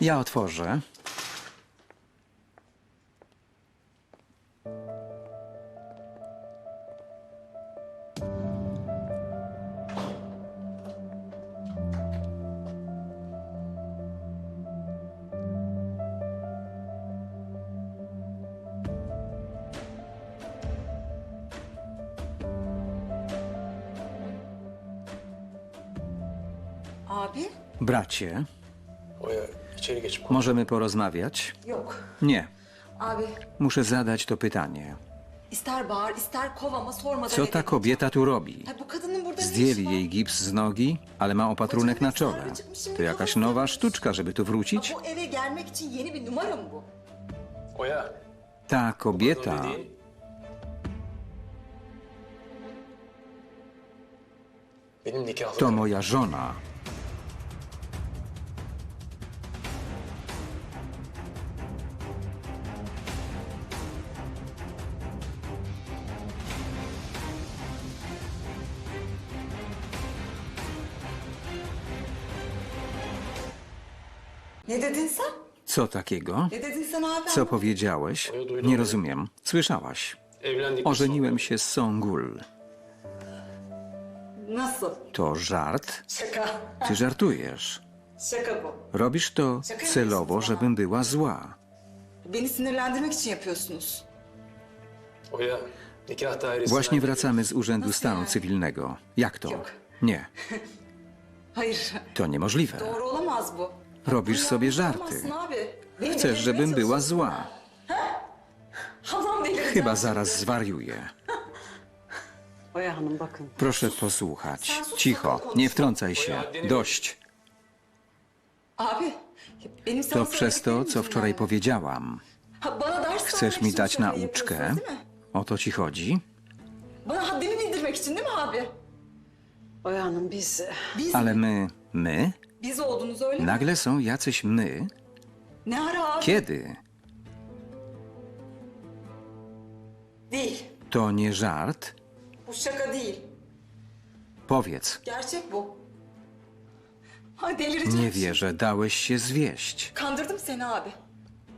Ja otworzę. Abi? Bracie, możemy porozmawiać? Yok. Nie. Abi Muszę zadać to pytanie. ister bağır ister kov ama sormadan Co ta kobieta tu robi? Ay, bu kadının burada ne işi Zdjęli var? jej gips z nogi, ale ma opatrunek na czole. To jakaś nowa sztuczka, żeby tu wrócić? Ha, bu eve gelmek için yeni bir numara mı bu? Oya. Ta kobieta to moja żona. Ne dedin sen? Co takiego? Ne dedin sen abi? Co powiedziałeś? Nie rozumiem. Słyszałaś. Ożeniłem się z Songul. Nasıl? To żart? Şaka. Ty żartujesz. Şaka bu. Robisz to celowo, żebym była zła. Beni sinirlendirmek için yapıyorsunuz. Oya nikah dairesinden... Właśnie wracamy z Urzędu Stanu Cywilnego. Jak to? Nie, Hayır. to niemożliwe. Doğru olamaz bu. Robisz sobie żarty. Chcesz, żebym była zła. Chyba zaraz zwariuję. Proszę posłuchać. Cicho, nie wtrącaj się. Dość. To przez to, co wczoraj powiedziałam. Chcesz mi dać nauczkę? O to ci chodzi? Ale my, my? Biz oldunuz öyle mi? Nagle są jacyś my? Ne ara abi? Kiedy? Değil. To nie żart? Bu şaka değil. Powiedz. Gerçek bu. Ha delireceğim. Nie wierzę, dałeś się zwieść. Kandırdım seni abi.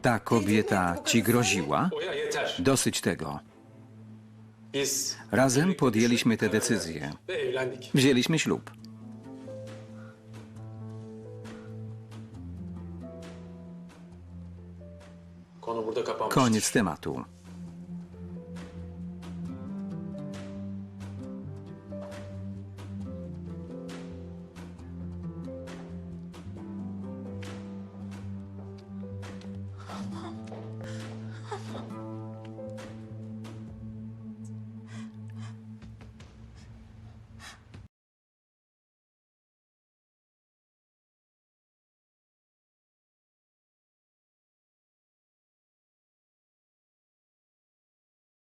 Ta kobieta ci groziła? Oya yeter. Dosyć tego. Biz... Razem podjęliśmy tę decyzję. Ve evlendik. Wzięliśmy ślub. Koniec tematu.